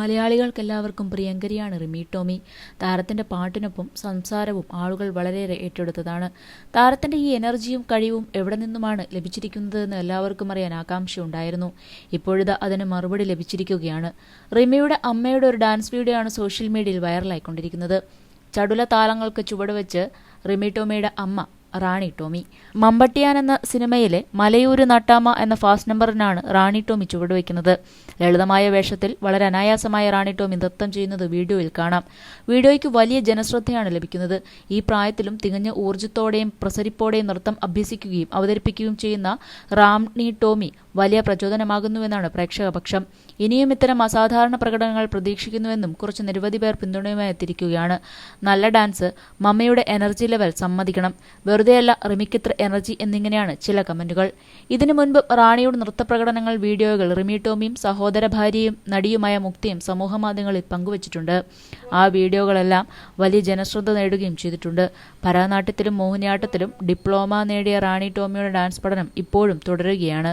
മലയാളികൾക്കെല്ലാവർക്കും പ്രിയങ്കരിയാണ് റിമി ടോമി. താരത്തിന്റെ പാട്ടിനൊപ്പം സംസാരവും ആളുകൾ വളരെയേറെ ഏറ്റെടുത്തതാണ്. താരത്തിന്റെ ഈ എനർജിയും കഴിവും എവിടെ നിന്നുമാണ് ലഭിച്ചിരിക്കുന്നതെന്ന് എല്ലാവർക്കും അറിയാൻ ആകാംക്ഷയുണ്ടായിരുന്നു. ഇപ്പോഴിത് അതിന് മറുപടി ലഭിച്ചിരിക്കുകയാണ്. റിമിയുടെ അമ്മയുടെ ഒരു ഡാൻസ് വീഡിയോ ആണ് സോഷ്യൽ മീഡിയയിൽ വൈറലായിക്കൊണ്ടിരിക്കുന്നത്. ചടുല താളങ്ങൾക്ക് ചുവടുവെച്ച് റിമി ടോമിയുടെ അമ്മ റാണി ടോമി. മമ്പട്ടിയാൻ എന്ന സിനിമയിലെ മലയൂര് നട്ടാമ എന്ന ഫാസ്റ്റ് നമ്പറിനാണ് റാണി ടോമി ചുവടുവെക്കുന്നത് ലളിതമായ വേഷത്തിൽ വളരെ അനായാസമായ റാണി ടോമി നൃത്തം ചെയ്യുന്നത് വീഡിയോയിൽ കാണാം. വീഡിയോയ്ക്ക് വലിയ ജനശ്രദ്ധയാണ് ലഭിക്കുന്നത്. ഈ പ്രായത്തിലും തികഞ്ഞ ഊർജത്തോടെയും പ്രസരിപ്പോടെയും നൃത്തം അഭ്യസിക്കുകയും അവതരിപ്പിക്കുകയും ചെയ്യുന്ന റാണി ടോമി വലിയ പ്രചോദനമാകുന്നുവെന്നാണ് പ്രേക്ഷകപക്ഷം. ഇനിയും ഇത്തരം അസാധാരണ പ്രകടനങ്ങൾ പ്രതീക്ഷിക്കുന്നുവെന്നും കുറച്ച് നിരവധി പേർ പിന്തുണയുമായി എത്തിയിരിക്കുകയാണ്. നല്ല ഡാൻസ് മമ്മയുടെ എനർജി ലെവൽ സമ്മതിക്കണം. വെറുതെയല്ല റിമിക്കിത്ര എനർജി എന്നിങ്ങനെയാണ് ചില കമന്റുകൾ. ഇതിനു മുൻപ് റാണിയുടെ നൃത്തപ്രകടനങ്ങൾ വീഡിയോകൾ റിമി ടോമിയും സഹോദര ഭാര്യയും നടിയുമായ മുക്തിയും സമൂഹമാധ്യമങ്ങളിൽ പങ്കുവച്ചിട്ടുണ്ട്. ആ വീഡിയോകളെല്ലാം വലിയ ജനശ്രദ്ധ നേടുകയും ചെയ്തിട്ടുണ്ട്. ഭരതനാട്യത്തിലും മോഹിനിയാട്ടത്തിലും ഡിപ്ലോമ നേടിയ റാണി ടോമിയുടെ ഡാൻസ് പഠനം ഇപ്പോഴും തുടരുകയാണ്.